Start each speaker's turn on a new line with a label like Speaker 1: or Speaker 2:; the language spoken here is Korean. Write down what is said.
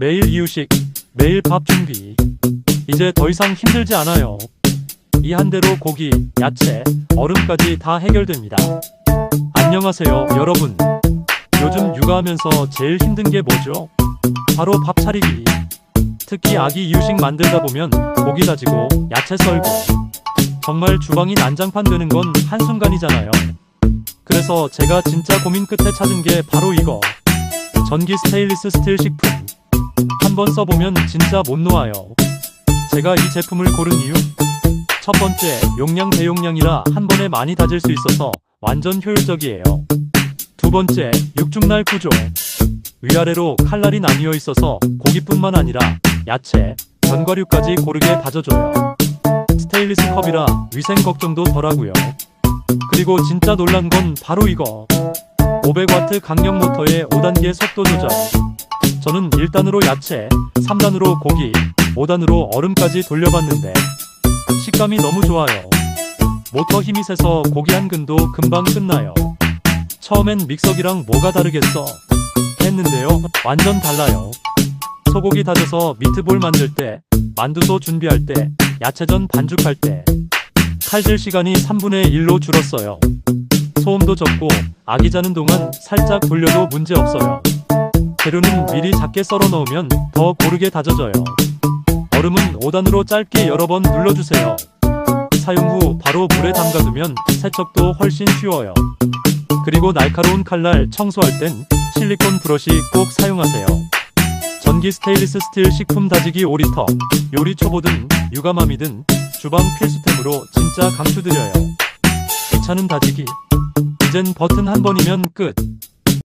Speaker 1: 매일 이유식, 매일 밥 준비. 이제 더 이상 힘들지 않아요. 이 한 대로 고기, 야채, 얼음까지 다 해결됩니다. 안녕하세요, 여러분. 요즘 육아하면서 제일 힘든 게 뭐죠? 바로 밥 차리기. 특히 아기 이유식 만들다 보면 고기 다지고 야채 썰고 정말 주방이 난장판 되는 건 한순간이잖아요. 그래서 제가 진짜 고민 끝에 찾은 게 바로 이거. 전기 스테인리스 스틸 식품. 한번 써보면 진짜 못 놓아요. 제가 이 제품을 고른 이유? 첫 번째, 용량 대용량이라 한 번에 많이 다질 수 있어서 완전 효율적이에요. 두 번째, 육중날 구조. 위아래로 칼날이 나뉘어 있어서 고기뿐만 아니라 야채, 견과류까지 고르게 다져줘요. 스테인리스 컵이라 위생 걱정도 덜하고요. 그리고 진짜 놀란 건 바로 이거. 500와트 강력 모터의 5단계 속도 조절. 저는 1단으로 야채, 3단으로 고기, 5단으로 얼음까지 돌려봤는데 식감이 너무 좋아요. 모터 힘이 세서 고기 한 근도 금방 끝나요. 처음엔 믹서기랑 뭐가 다르겠어? 했는데요. 완전 달라요. 소고기 다져서 미트볼 만들 때, 만두소 준비할 때, 야채전 반죽할 때, 칼질 시간이 3분의 1로 줄었어요. 소음도 적고 아기 자는 동안 살짝 돌려도 문제 없어요. 재료는 미리 작게 썰어 넣으면 더 고르게 다져져요. 얼음은 5단으로 짧게 여러 번 눌러주세요. 사용 후 바로 물에 담가두면 세척도 훨씬 쉬워요. 그리고 날카로운 칼날 청소할 땐 실리콘 브러쉬 꼭 사용하세요. 전기 스테인리스 스틸 식품 다지기 5리터, 요리 초보든 육아맘이 든 주방 필수템으로 진짜 강추드려요. 귀찮은 다지기. 이젠 버튼 한 번이면 끝.